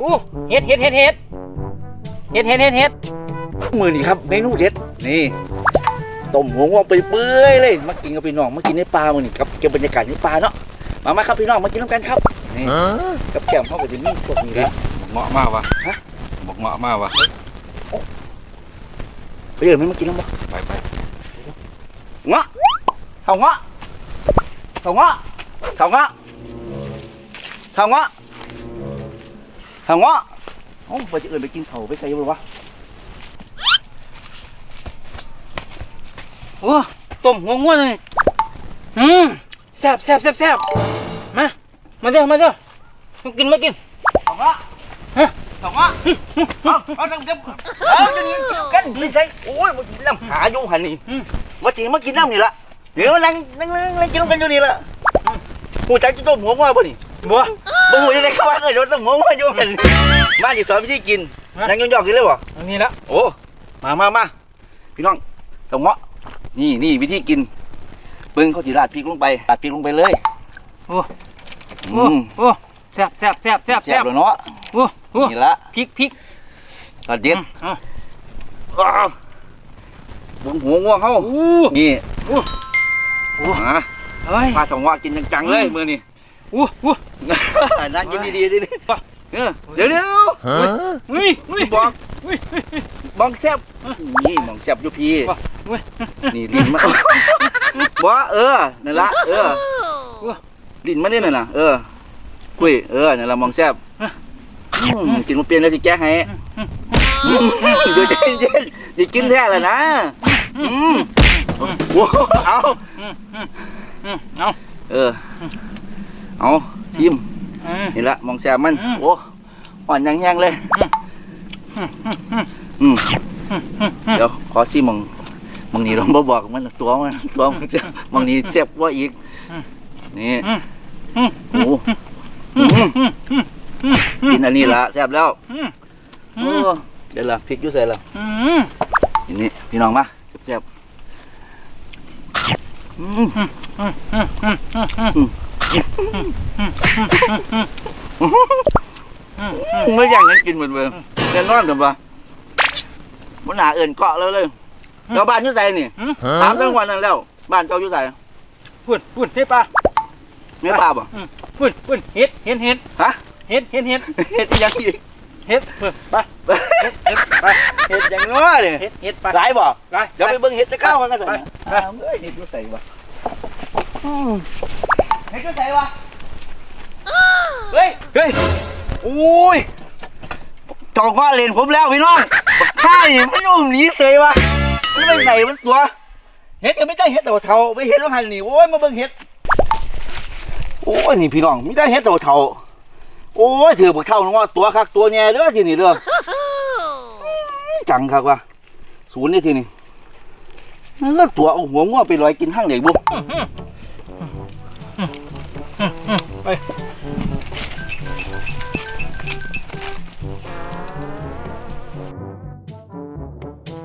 อู้เฮ็ดเฮ็ดเฮ็ดเฮ็ดเฮ็ดเฮ็ดเฮ็ดเฮ็ดมือนี่ครับเมนูเด็ดนี่ต้มหัวงอกไปเปื่อยๆเลย มากินกับพี่น้องมากินในป่ามือนี่ครับเก็บบรรยากาศในป่าเนาะมามาครับพี่น้องมากินน้ำกันครับนี่กับแก้มเขาก็จะมีพวกนี้แหละเหมาะมากวะฮะบอกเหมาะมากวะไปเดี๋ยวไม่มากินแล้วบ่ไปไปเงาะเถาเงาะเถาเงาะเถาเงาะเถาเงาะเถาเงาะโอ้ไปจะเอื่นไปกินเถาไปใส่ยังไงวะโอ้ต้มหัวงัวเลยอืมแซ่บแซ่บแซ่บแซ่บมา มาเด้อมาเด้อมากินมากินเถาเงาะฮะเถาเงาะเอาเอาต้องเดี๋ยวเอาจะนี่กันไม่ใส่โอ้ยมันน้ำหาอยู่หันนี่อืมว่าจริงมากินน้ำนี่ละเดี๋ยวนั่งนั่งนั่งนั่งกินน้ำกันอยู่นี่ละหูจักจะต้มหัวงอป่ะนี่บั วบ่หูจะได้เข้ามาเกิดต้มหัวงออยู่หันมาดิสอนวิธีกินฮะนั่งยองๆกินเลยวะอันนี้ละโอ้มามามาพี่น้องตงเงาะนี่นี่วิธีกินเบิ้งเขาจีราดพริกลงไปราดพริกลงไปเลยโอ้อืโอ้มโอ้แซ่บแซ่บแซ่บแซ่บแซ่บเลยเนาะโอ้โอ้นี่ละพริกพริกกระเด็ดอืมอ้าวเบิ้งหัวงอเขาอู้นี่อู้โอ้ฮะเฮ้ยมาตงเงาะกินจังๆเลยอืมมือนี่ อู้อู้นั่งกินดีๆดิป่ะเออเดี๋ยวเดี๋ยวเฮ้ยเฮ้ยบอกเฮ้ยมองแซ่บนี่มองแซ่บอยู่พี่ป่ะเว้ยนี่ลิ้นมาบ่เออนั่นละเออว้าลิ้นมาเนี่ยนั่นน่ะเออกุ้ยเออนั่นละมองแซ่บอะอืมกินมาเปลี่ยนแล้วสิแก้ให้เดี๋ยวเย็นเย็นๆสิกินแท้แล้วนะอืมโอ้โหเอาอืมอืมอืมเอาเออ เอาชิมอืม นี่ละมองแซ่บมันอืม โอ้อ่อนยังยังๆเลยอืมอืมอืมอืมอืมอืมเดี๋ยวขอชิมมองมองนี้เราบ่บอกมันตัวมันตัวมันจะมองนี้แซ่บกว่าอีกนี่อืมอืมโอ้โหอืมอืมอืมอืมกินอันนี้ละแซ่บแล้วอืมโอ้เดี๋ยวละพริกอยู่ใส่ละอืมอันนี้พี่น้องมาแซ่บๆอืม อืม อืมอืมอืมไม่อย่างนั้นกินเหมือนเดิมเดินนอนกันปะมันหนาเอิ่นเกาะแล้วเลยเราบ้านอยู่ใส่นี่อืมถามตั้งวันนั้นแล้ว บ้านเจ้าอยู่ใส่ปุ่นปุ่นเทปลาไม่ป้าบ่ปุ่นปุ่นเฮ็ดเฮ็ดเฮ็ดฮะเฮ็ดเฮ็ดเฮ็ดเฮ็ดอีหยังอีกเฮ็ดเพิ่นไปเฮ็ดเฮ็ดไปเฮ็ดอย่างน้อเนี่ยเฮ็ดเฮ็ดไปหลายบ่ไปเดี๋ยวไปเบิ่งเฮ็ดจะเข้ากันกันเถอะไปนะไปอ้าวเอ้ยเฮ็ดอยู่ใส่บ่ อืมเฮ็ดอยู่ใส่วะเฮ้ยเฮ้ยอุ้ยจองว่าเลนผมแล้วพี่น้องบักท่านี่ไม่รู้หนีเสยวะมันไม่ใส่มันตัวเฮ็ดก็ไม่ได้เฮ็ดโดดเทาไปเฮ็ดว่าหันนี่โอ้ยมาเบิ่งเฮ็ด โอ้ยนี่พี่น้องไม่ได้เฮ็ดโดดเทาโอ้ยถือบักเท่านึงว่าตัวคักตัวแง่เด้อทีนี่เด้อจังคักว่ะศูนย์นี่ทีนี่เลือกตัวเอาหัวงัวไปลอยกินห้างเด็กบุ ไป